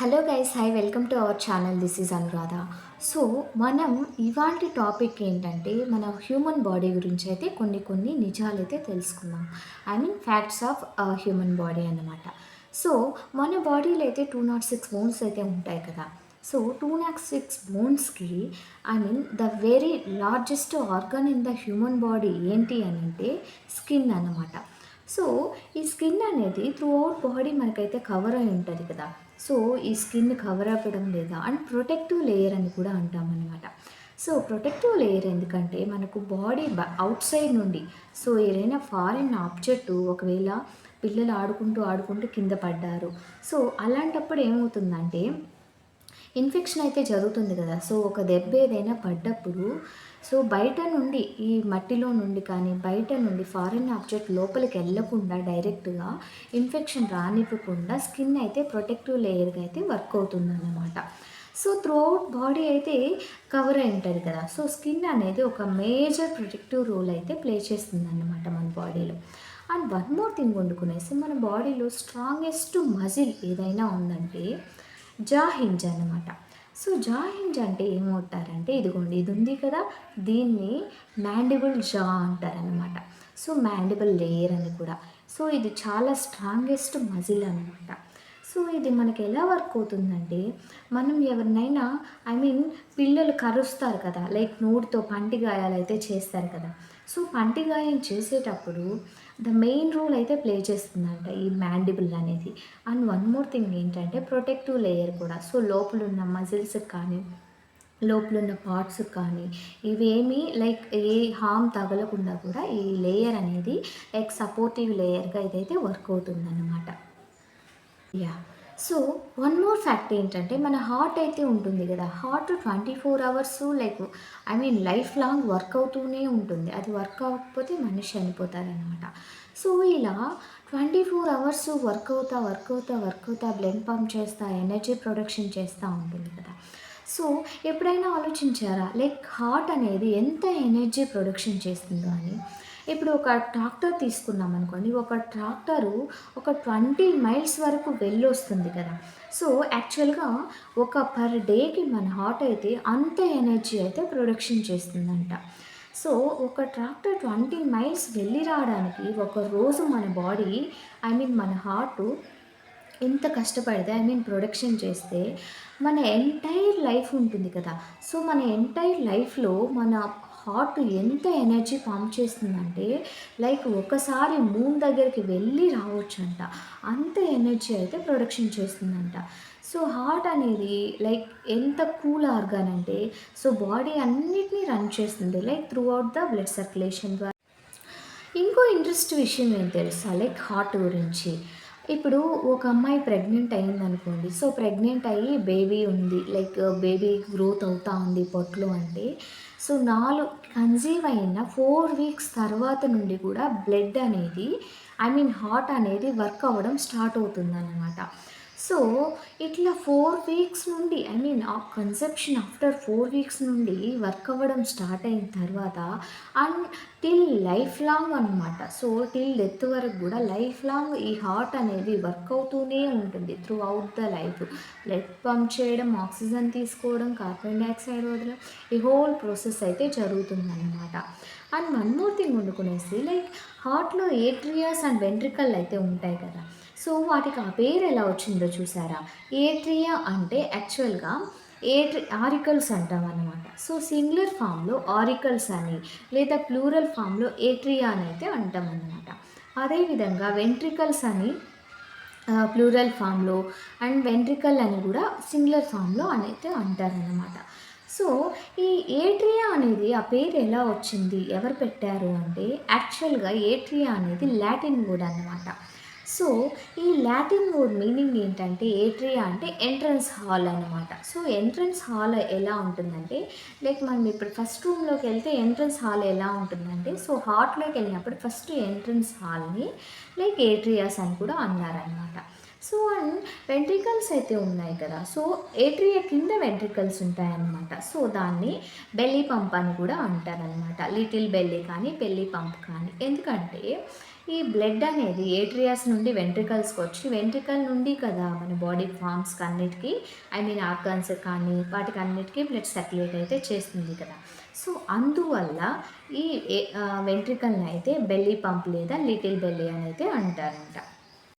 Hello guys hi welcome to our channel this is Anuradha so మనం ఇవాంటి topic ఏంటంటే మన హ్యూమన్ బాడీ గురించి అయితే కొన్ని కొన్ని నిజాలు అయితే తెలుసుకుందాం. I mean facts of human body అన్నమాట. సో మన బాడీలో అయితే టూ నాట్ సిక్స్ బోన్స్ అయితే ఉంటాయి కదా. So two not six బోన్స్కి I mean the very largest organ in the human body ఏంటి అని అంటే స్కిన్ అన్నమాట. సో ఈ స్కిన్ అనేది త్రూ అవుట్ బాడీ మనకైతే కవర్ అయి ఉంటుంది కదా. సో ఈ స్కిన్ కవర్ అవ్వడం లేదా అండ్ ప్రొటెక్టివ్ లేయర్ అని కూడా అంటాం అనమాట సో ప్రొటెక్టివ్ లేయర్ ఎందుకంటే మనకు బాడీ అవుట్ సైడ్ నుండి సో ఏదైనా ఫారిన్ ఆబ్జెక్టు ఒకవేళ పిల్లలు ఆడుకుంటూ ఆడుకుంటూ కింద పడ్డారు. సో అలాంటప్పుడు ఏమవుతుందంటే ఇన్ఫెక్షన్ అయితే జరుగుతుంది కదా. సో ఒక దెబ్బ ఏదైనా పడ్డప్పుడు సో బయట నుండి ఈ మట్టిలో నుండి కానీ బయట నుండి ఫారిన్ ఆబ్జెక్ట్ లోపలికి వెళ్ళకుండా డైరెక్ట్గా ఇన్ఫెక్షన్ రానివ్వకుండా స్కిన్ అయితే ప్రొటెక్టివ్ లేయర్గా అయితే వర్క్ అవుతుంది అన్నమాట సో త్రూఅవుట్ బాడీ అయితే కవర్ అయి ఉంటుంది కదా. సో స్కిన్ అనేది ఒక మేజర్ ప్రొటెక్టివ్ రోల్ అయితే ప్లే చేస్తుంది అన్నమాట మన బాడీలో. అండ్ వన్ మోర్ థింగ్ వండుకునేసి మన బాడీలో స్ట్రాంగెస్ట్ మజిల్ ఏదైనా ఉందంటే జా హింజ్ అన్నమాట సో జా హింజ్ అంటే ఏమవుతారంటే ఇదిగోండి ఇది ఉంది కదా దీన్ని మ్యాండిబుల్ జా అంటారనమాట సో మ్యాండిబుల్ లేయర్ అని కూడా. సో ఇది చాలా స్ట్రాంగెస్ట్ మజిల్ అనమాట సో ఇది మనకి ఎలా వర్క్ అవుతుందంటే మనం ఎవరినైనా ఐ మీన్ పిల్లలు కరుస్తారు కదా లైక్ నోటితో పంటి గాయాలు అయితే చేస్తారు కదా. సో పంటి గాయం చేసేటప్పుడు ద మెయిన్ రోల్ అయితే ప్లే చేస్తుందంట ఈ మ్యాండిబుల్ అనేది. అండ్ వన్ మోర్ థింగ్ ఏంటంటే ప్రొటెక్టివ్ లేయర్ కూడా. సో లోపల ఉన్న మజిల్స్కి కానీ లోపల ఉన్న పార్ట్స్ కానీ ఇవేమీ లైక్ ఏ హామ్ తగలకుండా కూడా ఈ లేయర్ అనేది లైక్ సపోర్టివ్ లేయర్గా ఇదైతే వర్క్ అవుతుందన్నమాట. Yeah so one more fact ఏంటంటే మన హార్ట్ అయితే ఉంటుంది కదా heart twenty four hours like I mean life long work అవుతూనే ఉంటుంది. అది వర్క్ అవ్వకపోతే మనిషి చనిపోతారనమాట సో ఇలా ట్వంటీ ఫోర్ అవర్స్ వర్క్ అవుతా వర్క్ అవుతా వర్క్ అవుతా బ్లడ్ పంప్ చేస్తా ఎనర్జీ ప్రొడక్షన్ చేస్తూ ఉంటుంది కదా. సో ఎప్పుడైనా ఆలోచించారా లైక్ హార్ట్ అనేది ఎంత ఎనర్జీ ప్రొడక్షన్ చేస్తుందో అని? ఇప్పుడు ఒక ట్రాక్టర్ తీసుకున్నాం అనుకోండి. ఒక ట్రాక్టరు ఒక ట్వంటీ మైల్స్ వరకు వెళ్ళొస్తుంది కదా. సో యాక్చువల్గా ఒక పర్ డేకి మన హార్ట్ అయితే అంత ఎనర్జీ అయితే ప్రొడక్షన్ చేస్తుందంట. సో ఒక ట్రాక్టర్ ట్వంటీ మైల్స్ వెళ్ళి రావడానికి ఒక రోజు మన బాడీ ఐ మీన్ మన హార్ట్ ఎంత కష్టపడితే ఐ మీన్ ప్రొడక్షన్ చేస్తే మన ఎంటైర్ లైఫ్ ఉంటుంది కదా. సో మన ఎంటైర్ లైఫ్లో మన హార్ట్ ఎంత ఎనర్జీ పంప్ చేస్తుందంటే లైక్ ఒకసారి మూన్ దగ్గరికి వెళ్ళి రావచ్చంట. అంత ఎనర్జీ అయితే ప్రొడక్షన్ చేస్తుందంట. సో హార్ట్ అనేది లైక్ ఎంత కూల్ ఆర్గాన్ అంటే సో బాడీ అన్నిటినీ రన్ చేస్తుంది like throughout the blood circulation ద్వారా. ఇంకో ఇంట్రెస్ట్ విషయం ఏం తెలుసా? లైక్ హార్ట్ గురించి. ఇప్పుడు ఒక అమ్మాయి ప్రెగ్నెంట్ అయింది అనుకోండి సో ప్రెగ్నెంట్ అయ్యి బేబీ ఉంది లైక్ బేబీ గ్రోత్ అవుతా ఉంది పొట్లు అంటే సో నాలుగు కన్జీవ్ అయిన ఫోర్ వీక్స్ తర్వాత నుండి కూడా బ్లడ్ అనేది ఐ మీన్ హార్ట్ అనేది వర్క్ అవ్వడం స్టార్ట్ అవుతుందన్నమాట. సో ఇట్లా ఫోర్ వీక్స్ నుండి ఐ మీన్ ఆ కన్సెప్షన్ ఆఫ్టర్ ఫోర్ వీక్స్ నుండి వర్క్ అవ్వడం స్టార్ట్ అయిన తర్వాత అండ్ టిల్ లైఫ్ లాంగ్ అనమాట సో టిల్ డెత్ వరకు కూడా లైఫ్ లాంగ్ ఈ హార్ట్ అనేది వర్క్ అవుతూనే ఉంటుంది throughout the life blood pump చేయడం ఆక్సిజన్ తీసుకోవడం కార్బన్ డైఆక్సైడ్ వదలడం ఈ హోల్ ప్రాసెస్ అయితే జరుగుతుందన్నమాట. And one more thing వండుకునేసి like హార్ట్లో ఏట్రియాస్ అండ్ వెంట్రికల్ అయితే ఉంటాయి కదా. సో వాటికి ఆ పేరు ఎలా వచ్చిందో చూసారా? ఏట్రియా అంటే యాక్చువల్గా ఏట్రి ఆరికల్స్ అంటాం అనమాట సో సింగులర్ ఫామ్లో ఆరికల్స్ అని లేదా ప్లూరల్ ఫామ్లో ఏట్రియా అని అయితే అంటాం అనమాట అదేవిధంగా వెంట్రికల్స్ అని ప్లూరల్ ఫామ్లో అండ్ వెంట్రికల్ అని కూడా సింగులర్ ఫామ్లో అయితే అంటారనమాట సో ఈ ఏట్రియా అనేది ఆ పేరు ఎలా వచ్చింది? ఎవరు పెట్టారు అంటే యాక్చువల్గా ఏట్రియా అనేది లాటిన్ వర్డ్ అనమాట సో ఈ లాటిన్ వర్డ్ మీనింగ్ ఏంటంటే ఏట్రియా అంటే ఎంట్రన్స్ హాల్ అనమాట సో ఎంట్రన్స్ హాల్ ఎలా ఉంటుందంటే లైక్ మనం ఇప్పుడు ఫస్ట్ రూమ్లోకి వెళ్తే ఎంట్రన్స్ హాల్ ఎలా ఉంటుందంటే సో హార్ట్లోకి వెళ్ళినప్పుడు ఫస్ట్ ఎంట్రన్స్ హాల్ని లైక్ ఏట్రియాస్ అని కూడా అన్నారనమాట సో అండ్ వెంట్రికల్స్ అయితే ఉన్నాయి కదా. సో ఏట్రియా కింద వెంట్రికల్స్ ఉంటాయన్నమాట. సో దాన్ని బెల్లీ పంప్ అని కూడా అంటారనమాట లిటిల్ బెల్లీ కానీ బెల్లీ పంప్ కానీ. ఎందుకంటే ఈ బ్లడ్ అనేది ఏట్రియాస్ నుండి వెంట్రికల్స్కి వచ్చి వెంట్రికల్ నుండి కదా మన బాడీ ఫార్మ్స్కి అన్నిటికీ ఐ మీన్ ఆర్గన్స్ కానీ వాటికి అన్నిటికీ బ్లడ్ సర్క్యులేట్ అయితే చేస్తుంది కదా. సో అందువల్ల ఈ వెంట్రికల్ని అయితే బెల్లీ పంప్ లేదా లిటిల్ బెల్లీ అని అయితే అంటారంట